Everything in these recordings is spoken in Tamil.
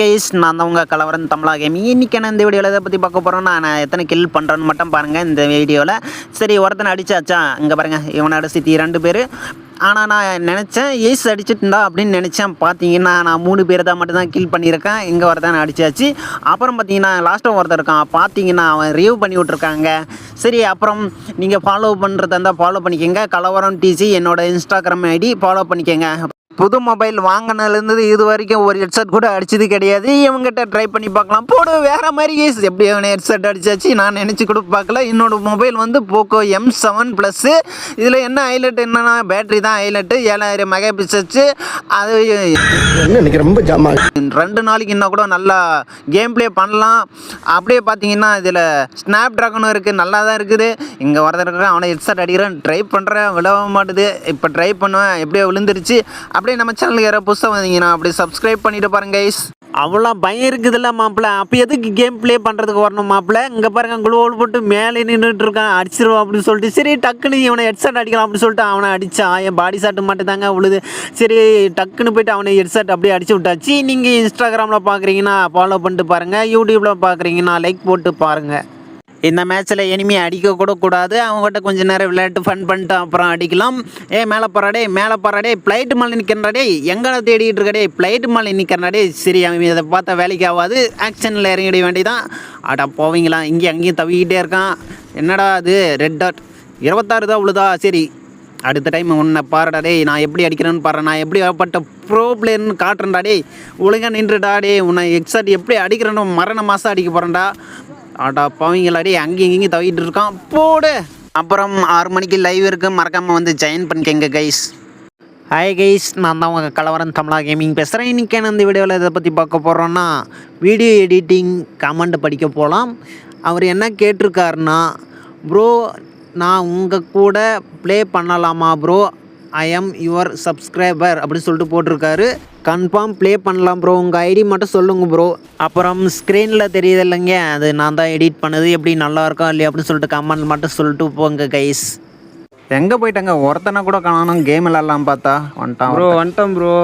கைஸ் நான் தான் உங்கள் கலவரன் தமிழா கேம் இன்னைக்கான இந்த வீடியோவில் எதை பற்றி பார்க்க போகிறோன்னா நான் எத்தனை கில் பண்ணுறேன்னு மட்டும் பாருங்கள் இந்த வீடியோவில் சரி ஒருத்தனை அடிச்சாச்சா? இங்கே பாருங்கள் இவனை சித்தி ரெண்டு பேர். ஆனால் நான் நினச்சேன் ஏஸ் அடிச்சிட்டு இருந்தா அப்படின்னு நினச்சேன். பார்த்தீங்கன்னா நான் மூணு பேர் தான் மட்டும்தான் கில் பண்ணியிருக்கேன். இங்கே ஒருத்தன் அடிச்சாச்சு. அப்புறம் பார்த்தீங்கன்னா லாஸ்ட்டாக ஒருத்தர் இருக்கான். பார்த்தீங்கன்னா அவன் ரிவ் பண்ணி விட்ருக்காங்க சரி அப்புறம் நீங்கள் ஃபாலோ பண்ணுறதா இருந்தால் ஃபாலோ பண்ணிக்கோங்க. கலவரம் டிசி என்னோட இன்ஸ்டாகிராம் ஐடி ஃபாலோ பண்ணிக்கோங்க. புது மொபைல் வாங்கினதுலேருந்து இது வரைக்கும் ஒரு ஹெட்செட் கூட அடிச்சது கிடையாது. இவங்ககிட்ட ட்ரை பண்ணி பார்க்கலாம். போடு வேற மாதிரி கேஸ் எப்படி அவனை ஹெட்செட் அடிச்சாச்சு? நான் நினச்சி கூட பார்க்கல. என்னோட மொபைல் வந்து போக்கோ எம் செவன் ப்ளஸ்ஸு இதில் என்ன ஹைலைட் என்னன்னா பேட்டரி தான் ஹைலைட்டு ஏழாயிரம் மெகா பிக்சல்ஸு அது என்ன இன்னைக்கு ரொம்ப ஜாமா ரெண்டு நாளைக்கு இன்னும் கூட நல்லா கேம் ப்ளே பண்ணலாம். அப்படியே பார்த்தீங்கன்னா இதில் ஸ்னாப் ட்ராகனும் இருக்குது நல்லா தான் இருக்குது. இங்கே இருக்கான் அவனை ஹெட்செட் அடிக்கிறேன். ட்ரை பண்ணுறேன் விழவ மாட்டுது. இப்போ ட்ரை பண்ணுவேன். எப்படியோ விழுந்துருச்சு. அப்படியே நம்ம சேனலுக்கு யாராவது புதுசாக வந்தீங்கன்னா அப்படியே சப்ஸ்கிரைப் பண்ணிட்டு பாருங்க கைஸ் அவ்வளோ பயம் இருக்குதுல்ல மாப்பிள்ள. அப்போ எதுக்கு கேம் ப்ளே பண்ணுறதுக்கு வரணும் மாப்பிள்ள? இங்கே பாருங்க குளோல் போட்டு மேலே நின்றுட்டு இருக்கான். அடிச்சிருவோம் அப்படின்னு சொல்லிட்டு சரி டக்குன்னு இவனை ஹெட்செட் அடிக்கலாம் அப்படின்னு சொல்லிட்டு அவனை அடித்தான் என் பாடி ஷாட்டு மட்டும் தாங்க உழுது. சரி டக்குன்னு போயிட்டு அவனை ஹெட்செட் அப்படியே அடிச்சு விட்டாச்சு. நீங்கள் இன்ஸ்டாகிராமில் பார்க்குறீங்கன்னா ஃபாலோ பண்ணிட்டு பாருங்கள் யூடியூப்பில் பார்க்குறீங்கன்னா லைக் போட்டு பாருங்கள் இந்த மேட்ச்சில் எனிமி அடிக்க கூட கூடாது. அவங்ககிட்ட கொஞ்ச நேரம் விளையாட்டு ஃபன் பண்ணிட்டு அப்புறம் அடிக்கலாம். ஏ மேலே போகிறாடே மேலே போகிறாடே ஃப்ளைட் மேலே நிற்கிறடே எங்களை தேடிட்டு இருக்கடே ஃப்ளைட் மேலே நிற்கிறடே சரி அவன் இதை பார்த்தா வேலைக்கு ஆகாது. ஆக்ஷனில் இறங்கிட வேண்டியதான் அடா போவீங்களா? இங்கேயும் அங்கேயும் தவிக்கிட்டே இருக்கான். என்னடா அது ரெட் டாட் இருபத்தாறு தான் உழுதா சரி. அடுத்த டைம் உன்னை பாருடா டே நான் எப்படி அடிக்கிறேன்னு பாரு. நான் எப்படி ஏற்பட்ட ப்ரோ பிளேயர்னு காட்டுறேன்டா டே ஒழுங்காக நின்றுடா உன்னை எக்ஸாட் எப்படி அடிக்கிறேன்னு மரண மாதம் அடிக்க போகிறேன்டா ஆட்டா பாவீங்களா அங்கேயும் இங்கேயும் தவிட்டு இருக்கான். போடு. அப்புறம் ஆறு மணிக்கு லைவ் இருக்குது மறக்காமல் வந்து ஜாயின் பண்ணிக்கங்க கைஸ் ஹாய் கைஸ் நான் தான் உங்கள் கலவரன் தமிழா கேமிங் பேசுகிறேன் இன்றைக்கி இந்த வீடியோவில் இதை பற்றி பார்க்க போகிறோன்னா வீடியோ எடிட்டிங் கமெண்ட் படிக்க போகலாம் அவர் என்ன கேட்டிருக்காருன்னா ப்ரோ நான் உங்கள் கூட ப்ளே பண்ணலாமா bro I am your subscriber அப்படின்னு சொல்லிட்டு போட்டிருக்காரு. கன்ஃபார்ம் ப்ளே பண்ணலாம் ப்ரோ உங்கள் ஐடி மட்டும் சொல்லுங்கள் ப்ரோ அப்புறம் ஸ்க்ரீனில் தெரியுது இல்லைங்க. அது நான் தான் எடிட் பண்ணது. எப்படி நல்லா இருக்கா இல்லையா அப்படின்னு சொல்லிட்டு கமெண்ட் மட்டும் சொல்லிட்டு போங்க கைஸ் எங்கே போயிட்டாங்க? ஒருத்தனை கூட காணணும் கேம் விளாட்லாம் பார்த்தா. வந்துட்டான் ப்ரோ வந்துட்டேன் ப்ரோ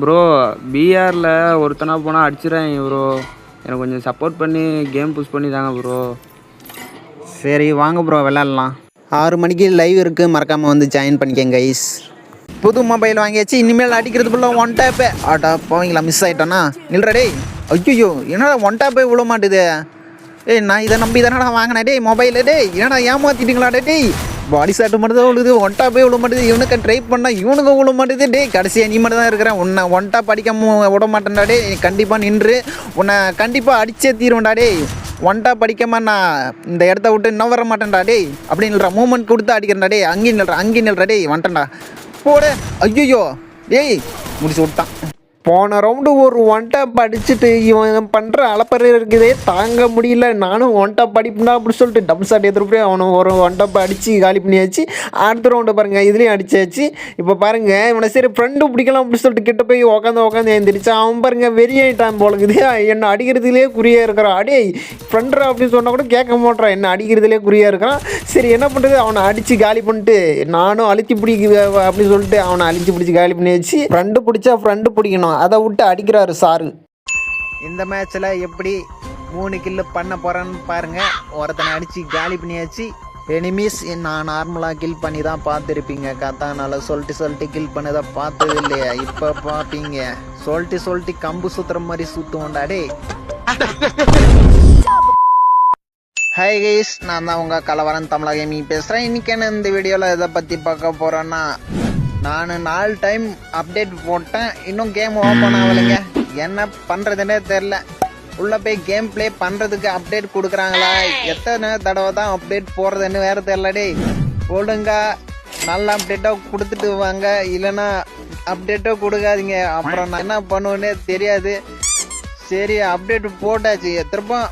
ப்ரோ பிஆரில் ஒருத்தனா போனால் அடிச்சிடறாங்க ப்ரோ எனக்கு கொஞ்சம் சப்போர்ட் பண்ணி கேம் புஷ் பண்ணி தாங்க ப்ரோ சரி வாங்க ப்ரோ விளாட்லாம் ஆறு மணிக்கு லைவ் இருக்குது மறக்காமல் வந்து ஜாயின் பண்ணிக்கங்க கைஸ் புது மொபைல் வாங்கியாச்சு. இனிமேல் அடிக்கிறது ஃபுல்லாக ஒன் டேப்பே ஆட்டா போவீங்களா? மிஸ் ஆகிட்டோன்னா நில்றா டேய். ஐயோ என்னடா ஒன் டேப்பே விழ மாட்டுது? ஏய் நான் இதை நம்பி தானடா வாங்கினேன் டேய் மொபைலு டேய். என்னடா ஏமாத்திட்டீங்களாடா டேய் பாடி ஷாட்டு மட்டும் தான் விழுது ஒன் டாப்பே விழ மாட்டுது. இவனுக்கு ட்ரை பண்ணால் இவனுக்கு விழ மாட்டேது. டே கடைசியாக நீ மட்டும் தான் இருக்கிறேன். உன்னை ஒன் டாப் அடிக்காம விட மாட்டேன்டா டே கண்டிப்பாக நின்று உன்னை கண்டிப்பாக அடிச்சே தீருவேன்டா டே ஒன்ட்டா படிக்காமண்ணா நான் இந்த இடத்த விட்டு இன்னும் வர மாட்டேன்டா டேய். அப்படின்னு மூமெண்ட் கொடுத்து அடிக்கிறேன்டா டே அங்கேயும் நில்ற அங்கேயும் நில்ற டேய். வந்துட்டேன்டா. போடு. ஐயோ டேய். முடிச்சு விட்டான். போன ரவுண்டு ஒரு ஒன் டப் அடிச்சுட்டு இவன் பண்ணுற அலப்பறை இருக்குதே தாங்க முடியல. நானும் ஒன் டப் அடிப்புனா அப்படின்னு சொல்லிட்டு டபுள் ஷாட் எடுத்துகிட்டு போய் அவனை ஒரு ஒன் டப் அடித்து காலி பண்ணியாச்சு. அடுத்த ரவுண்டு பாருங்கள் இதுலேயும் அடிச்சாச்சு. இப்போ பாருங்கள் இவனை சரி ஃப்ரெண்டு பிடிக்கலாம் அப்படின்னு சொல்லிட்டு கிட்ட போய் உட்காந்து உட்காந்து எழுந்திரிச்சு அவன் பாருங்கள் வெறியாயிட்டான் போலக்குது என்னை அடிக்கிறதுலே குறியாக இருக்கிறான் அடே ஃப்ரெண்டரா அப்படின்னு சொன்னால் கூட கேட்க மாட்டான் என்ன அடிக்கிறதுலேயே குறியாக இருக்கிறான் சரி என்ன பண்ணுறது அவனை அடித்து காலி பண்ணிட்டு நானும் அழிச்சு பிடிக்க அப்படின்னு சொல்லிட்டு அவனை அழிச்சு பிடிச்சி காலி பண்ணியாச்சு. ஃப்ரெண்டு பிடிச்சா ஃப்ரெண்டு பிடிக்கணும். அதை விட்டு அடிக்கிறாரு சாரு. இந்த மேட்ச்சில் எப்படி மூணு கில்லு பண்ண போகிறேன்னு பாருங்க. ஒருத்தனை அடித்து காலி பண்ணியாச்சு. எனிமீஸ் நான் நார்மலாக கில் பண்ணி தான் பார்த்துருப்பீங்க. கத்தானால சொல்லிட்டு சொல்லிட்டு கில் பண்ணதை பார்த்தது இல்லையா. இப்போ பார்ப்பீங்க சொல்லிட்டு சொல்லிட்டு கம்பு சுத்துற மாதிரி சுத்துவோண்டா டே ஹை கைஸ் நான் தான் உங்கள் கலவரன் தமிழகமி கேமிங் பேசுகிறேன் இன்றைக்கி என்ன இந்த வீடியோவில் இதை பற்றி பார்க்க போகிறேன்னா நான் நாலு டைம் அப்டேட் போட்டேன். இன்னும் கேம் ஓப்பன் ஆகலைங்க. என்ன பண்ணுறதுனே தெரில உள்ளே போய் கேம் ப்ளே பண்ணுறதுக்கு அப்டேட் கொடுக்குறாங்களா? எத்தனை தடவை தான் அப்டேட் போடுறதுன்னு வேறு தெரிலடே ஒழுங்கா நல்ல அப்டேட்டாக கொடுத்துட்டு வாங்க. இல்லைன்னா அப்டேட்டோ கொடுக்காதீங்க. அப்புறம் நான் என்ன பண்ணுவேன்னே தெரியாது. சரி அப்டேட் போட்டாச்சு. திரும்ப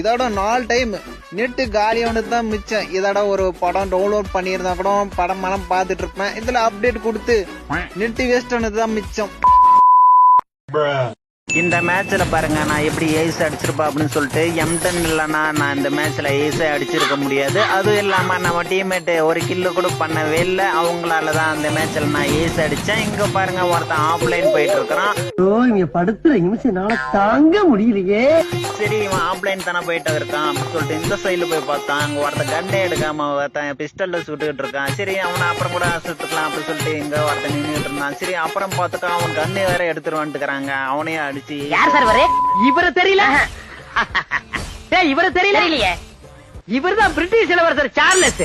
இதோட நாலு டைம் நெட்டு காலியானது தான் மிச்சம். இதோட ஒரு படம் டவுன்லோட் பண்ணியிருந்தா கூட படம் மனம் பார்த்துட்டு இருப்பேன் இதில் அப்டேட் கொடுத்து நெட்டு வேஸ்ட் ஆனது தான் மிச்சம். இந்த மேட்ச்சில் பாருங்க நான் எப்படி ஏஸ் அடிச்சிருப்பேன் அப்படின்னு சொல்லிட்டு எம்டன் இல்லைன்னா நான் இந்த மேட்ச்சில் ஏஸே அடிச்சிருக்க முடியாது. அதுவும் இல்லாமல் நம்ம டீம்மேட்டு ஒரு கில்லு கூட பண்ணவே இல்லை. அவங்களால தான் அந்த மேட்ச்சில் நான் ஏஸ் அடித்தேன் இங்கே பாருங்க ஒருத்தன் ஆஃப்லைன் போயிட்டு இருக்கிறான் ஓ இங்க படுத்துற நிமிஷம் நாள தாங்க முடியலையே. சரி இவன் ஆஃப்லைன் தானே போயிட்டு இருக்கான் அப்படின்னு சொல்லிட்டு இந்த சைடில் போய் பார்த்தான். அங்கே ஒருத்தன் கண்ணே எடுக்காம ஒருத்தன் பிஸ்டலில் சுட்டுக்கிட்டு இருக்கான். சரி அவனை அப்புறம் கூட சுட்டுக்கலாம் அப்படின்னு சொல்லிட்டு இங்கே ஒருத்தன் நின்றுட்டு இருந்தான். சரி அப்புறம் பார்த்துட்டு அவன் கண்ணு வேற எடுத்துட்டு வந்துட்டுக்கிறாங்க அவனையும் அடிச்சு யார் சார் இவரு? இவரு தெரியல. டேய் இவரு தெரியல. தெரியலையே. இவர் தான் பிரிட்டிஷ் இளவரசர் சார்லஸ்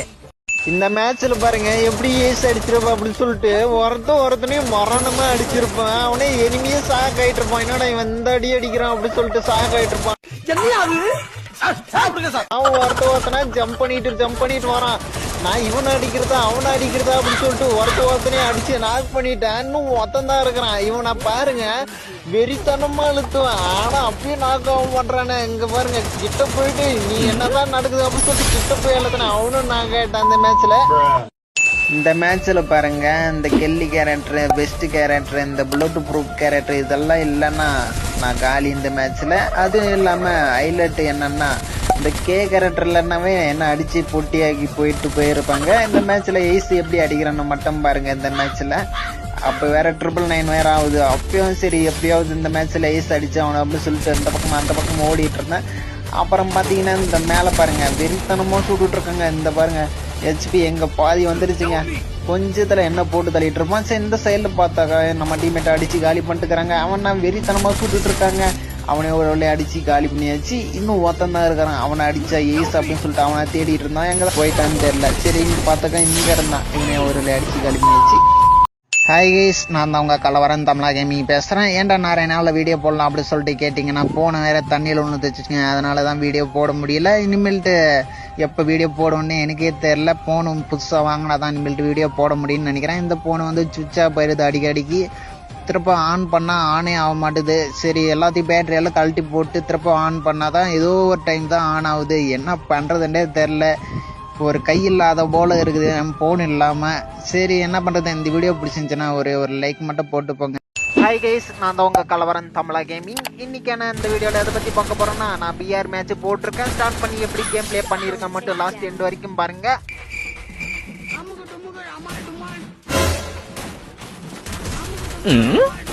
இந்த மேட்ச்ல பாருங்க எப்படி ஏஸ் அடிச்சிருப்பான் அப்படின்னு சொல்லிட்டு ஒருத்தன் ஒருத்தனையும் மரணமா அடிச்சிருப்பான். அவனே எனிமையே சாக் ஆயிட்டு இருப்பான் என்னடா இவன் இந்த அடி அடிக்கிறான் அப்படின்னு சொல்லிட்டு சாக் ஆயிட்டு இருப்பான் அவன் ஒருத்த ஒருத்தனா ஜம்ப் பண்ணிட்டு ஜம்ப் பண்ணிட்டு வரான். நான் இவனை அடிக்கிறதா அவனை அடிக்கிறதா அப்படின்னு சொல்லிட்டு ஒருத்த ஒருத்தனையும் அடிச்சு நாக் பண்ணிட்டேன். இன்னும் ஒருத்தன் தான் இருக்கிறான். இவனை பாருங்க வெறித்தனமா இழுத்துவேன். ஆனா அப்பயும் நாக் ஆக மாட்டானே இங்க பாருங்க கிட்ட போயிட்டு நீ என்னதான் நடக்குது அப்படின்னு சொல்லிட்டு கிட்ட போய் எழுத்துனேன் அவனும் நான் கேட்டேன் அந்த மேட்ச்ல இந்த மேட்ச்சில் பாருங்க இந்த கெல்லி கேரக்டர் பெஸ்ட் கேரக்டர் இந்த புல்லட் ப்ரூஃப் கேரக்டர் இதெல்லாம் இல்லைன்னா நான் காலி இந்த மேட்ச்சில் அதுவும் இல்லாமல் ஹைலைட் என்னன்னா இந்த கே கேரக்டர் இல்லைன்னாவே என்ன அடித்து பொட்டியாக்கி போயிட்டு போயிருப்பாங்க. இந்த மேட்ச்சில் ஏசி எப்படி அடிக்கிறேன்னு மட்டும் பாருங்க இந்த மேட்ச்சில் அப்போ வேற ட்ரிபிள் நைன் வேற ஆகுது. அப்பயும் சரி எப்படியாவது இந்த மேட்ச்சில் ஏஸ் அடிச்சு அவனை அப்படின்னு சொல்லிட்டு இந்த பக்கம் அந்த பக்கம் ஓடிட்டு இருந்தேன். அப்புறம் பார்த்தீங்கன்னா இந்த மேலே பாருங்க வெறித்தனமாக சுட்டுட்டு இருக்காங்க. இந்த பாருங்க ஹெச்பி எங்க பாதி வந்துருச்சுங்க. கொஞ்சத்துல என்ன போட்டு தள்ளிட்டு இருப்பான். சரி இந்த சைடில் பார்த்தாக்கா நம்ம டீமேட்டை அடிச்சு காலி பண்ணிட்டுக்கிறாங்க. அவன் நான் வெறித்தனமாக சுட்டுட்டு இருக்காங்க. அவனை ஒரு வழியை அடிச்சு காலி பண்ணியாச்சு இன்னும் ஒருத்தன் தான் இருக்கிறான் அவனை அடிச்சா ஏஸ் அப்படின்னு சொல்லிட்டு அவனை தேடிட்டு இருந்தான். எங்களை போயிட்டான்னு தெரியல. சரி இங்க பார்த்தாக்கா இங்க இருந்தான். இவனே ஒரு வழியை அடிச்சு காலி பண்ணியாச்சு ஹாய் கைஸ் நான் தான் உங்கள் கலவரன் தமிழா கேமிங் பேசுகிறேன் ஏன்டா நிறைய நாளில் வீடியோ போடலாம் அப்படின்னு சொல்லிட்டு கேட்டிங்கன்னா போன வேற தண்ணியில் ஒன்று தைச்சிச்சுங்க அதனால தான் வீடியோ போட முடியல. இனிமேல்ட்டு எப்போ வீடியோ போடணும்னு எனக்கே தெரில ஃபோனு புதுசாக வாங்கினா தான் இனிமேல்ட்டு வீடியோ போட முடியும்னு நினைக்கிறேன். இந்த ஃபோன் வந்து சுவிட்சாக போயிடுது அடிக்கடிக்கு. திருப்ப ஆன் பண்ணால் ஆனே ஆக மாட்டுது. சரி எல்லாத்தையும் பேட்டரி எல்லாம் கழட்டி போட்டு திருப்ப ஆன் பண்ணால் தான் ஏதோ ஒரு டைம் தான் ஆன் ஆகுது. என்ன பண்ணுறதுன்றே தெரில ஒரு கை இல்லாத போல் இருக்குது. நம்ம ஃபோன் இல்லாமல் சரி என்ன பண்ணுறது இந்த வீடியோ பிடிச்சிருந்துச்சுன்னா ஒரு ஒரு லைக் மட்டும் போட்டு போங்க. ஹாய் கைஸ் நான் தான் உங்கள் கலவரன் தமிழா கேமிங் இன்னைக்கான இந்த வீடியோவில் எதை பற்றி பார்க்க போகிறோன்னா நான் பிஆர் மேட்ச் போட்டிருக்கேன். ஸ்டார்ட் பண்ணி எப்படி கேம் ப்ளே பண்ணியிருக்கேன் மட்டும் லாஸ்ட் எண்ட் வரைக்கும் பாருங்கள் 嗯？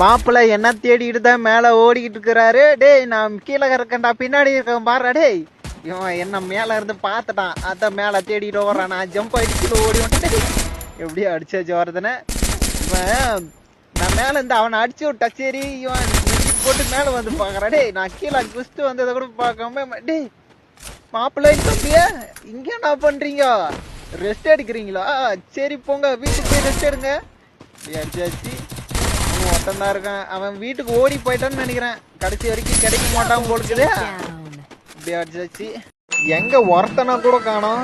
மாப்பிள்ளை என்ன தேடிக்கிட்டு தான் மேலே ஓடிக்கிட்டு இருக்கிறாரு? டேய் நான் கீழே இருக்கேன்டா பின்னாடி இருக்கேன் பாரு டேய். இவன் என்ன மேலே இருந்து பார்த்துட்டான். அதான் மேலே தேடிட்டு ஓடுறான். நான் ஜம்ப் அடிச்சுட்டு ஓடி வந்துட்டு எப்படியோ அடிச்சாச்சு வரதுன்னு இவன் நான் மேலே இருந்து அவனை அடிச்சு விட்டா சரி இவன் போட்டு மேலே வந்து பார்க்குறான். டேய் நான் கீழே குஸ்து வந்ததை கூட பார்க்காம டேய். மாப்பிள்ளை தம்பியா இங்க என்ன பண்றீங்க? ரெஸ்ட் எடுக்கிறீங்களா? சரி போங்க வீட்டுக்கு போய் ரெஸ்ட் எடுங்க. அடிச்சாச்சு. அவன் ஒருத்தன் தான் இருக்கான். அவன் வீட்டுக்கு ஓடி போயிட்டான்னு நினைக்கிறேன். கடைசி வரைக்கும் கிடைக்க மாட்டான் போடுக்குது இப்படி அடிச்சாச்சு. எங்க ஒருத்தனை கூட காணோம்.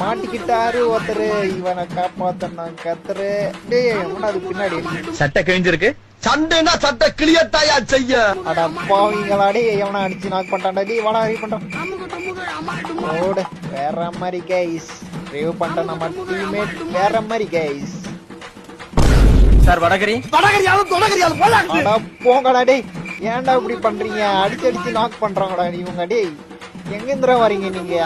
மாட்டிக்கிட்டாரு ஒருத்தரு. இவனை காப்பாத்தனா கத்துரு. டேய் அது பின்னாடி சட்டை கிழிஞ்சிருக்கு. சண்டைனா சட்டை கிளியத்தாயா செய்ய? அட பாவிங்களா டேய் எவனா அடிச்சு நாக் பண்ணிட்டான்டா? டேய் வாடா ரீ பண்றோம் ஓடு வேற மாதிரி கைஸ். ரிவ்யூ பண்ணிட்ட நம்ம டீம்மேட் வேற மாதிரி கைஸ் சார் வடகரி? வடகரியாலும் தொடகரியாலும் போல அட போங்கடா டேய். ஏன்டா இப்படி பண்றீங்க? அடிச்சு அடிச்சு நாக் பண்றாங்கடா இவங்க டேய். எங்க இருந்துடா வரீங்க நீங்க?